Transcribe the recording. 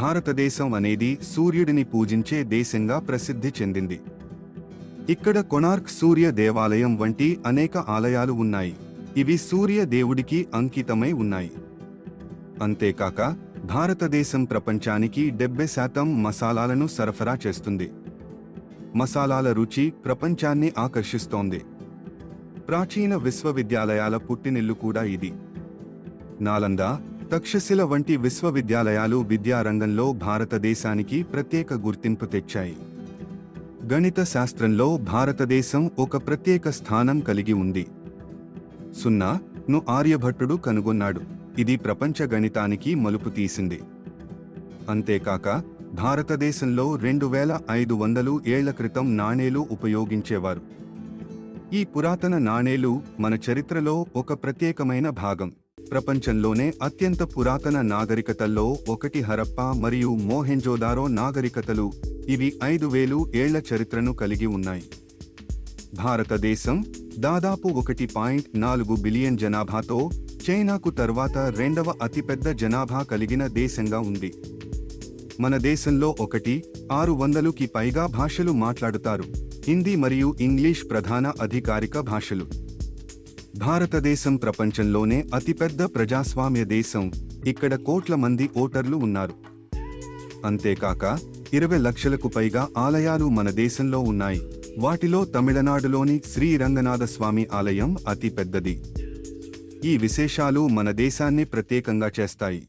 భారతదేశం అనేది సూర్యుడిని పూజించే దేశంగా ప్రసిద్ధి చెందింది. ఇక్కడ కొనార్క్ సూర్య దేవాలయం వంటి అనేక ఆలయాలు ఉన్నాయి. ఇవి సూర్య దేవుడికి అంకితమై ఉన్నాయి. అంతేకాక భారతదేశం ప్రపంచానికి డెబ్బై శాతం మసాలాలను సరఫరా చేస్తుంది. మసాలాల రుచి ప్రపంచాన్ని ఆకర్షిస్తోంది. ప్రాచీన విశ్వవిద్యాలయాల పుట్టినిల్లు కూడా ఇది. నాలంద తక్షశిల వంటి విశ్వవిద్యాలయాలు విద్యారంగంలో భారతదేశానికి ప్రత్యేక గుర్తింపు తెచ్చాయి. గణిత శాస్త్రంలో భారతదేశం ఒక ప్రత్యేక స్థానం కలిగి ఉంది. సున్నా ను ఆర్యభట్టుడు కనుగొన్నాడు. ఇది ప్రపంచ గణితానికి మలుపు తీసింది. అంతేకాక భారతదేశంలో రెండు వేల ఐదు వందలు ఏళ్ళ క్రితం నాణేలు ఉపయోగించేవారు. ఈ పురాతన నాణేలు మన చరిత్రలో ఒక ప్రత్యేకమైన భాగం. ప్రపంచంలోనే అత్యంత పురాతన నాగరికతల్లో ఒకటి హరప్పా మరియు మోహెంజోదారో నాగరికతలు. ఇవి ఐదు వేలు ఏళ్ళ చరిత్రను కలిగి ఉన్నాయి. భారతదేశం దాదాపు ఒకటి పాయింట్ నాలుగు బిలియన్ జనాభాతో చైనాకు తర్వాత రెండవ అతిపెద్ద జనాభా కలిగిన దేశంగా ఉంది. మన దేశంలో ఒకటి ఆరు వందలుకి పైగా భాషలు మాట్లాడుతారు. హిందీ మరియు ఇంగ్లీష్ ప్రధాన అధికారిక భాషలు. భారతదేశం ప్రపంచంలోనే అతిపెద్ద ప్రజాస్వామ్య దేశం. ఇక్కడ కోట్ల మంది ఓటర్లు ఉన్నారు. అంతేకాక ఇరవై లక్షలకు పైగా ఆలయాలు మన దేశంలో ఉన్నాయి. వాటిలో తమిళనాడులోని శ్రీ రంగనాథ స్వామి ఆలయం అతి పెద్దది ఈ విశేషాలు మన దేశాన్ని ప్రత్యేకంగా చేస్తాయి.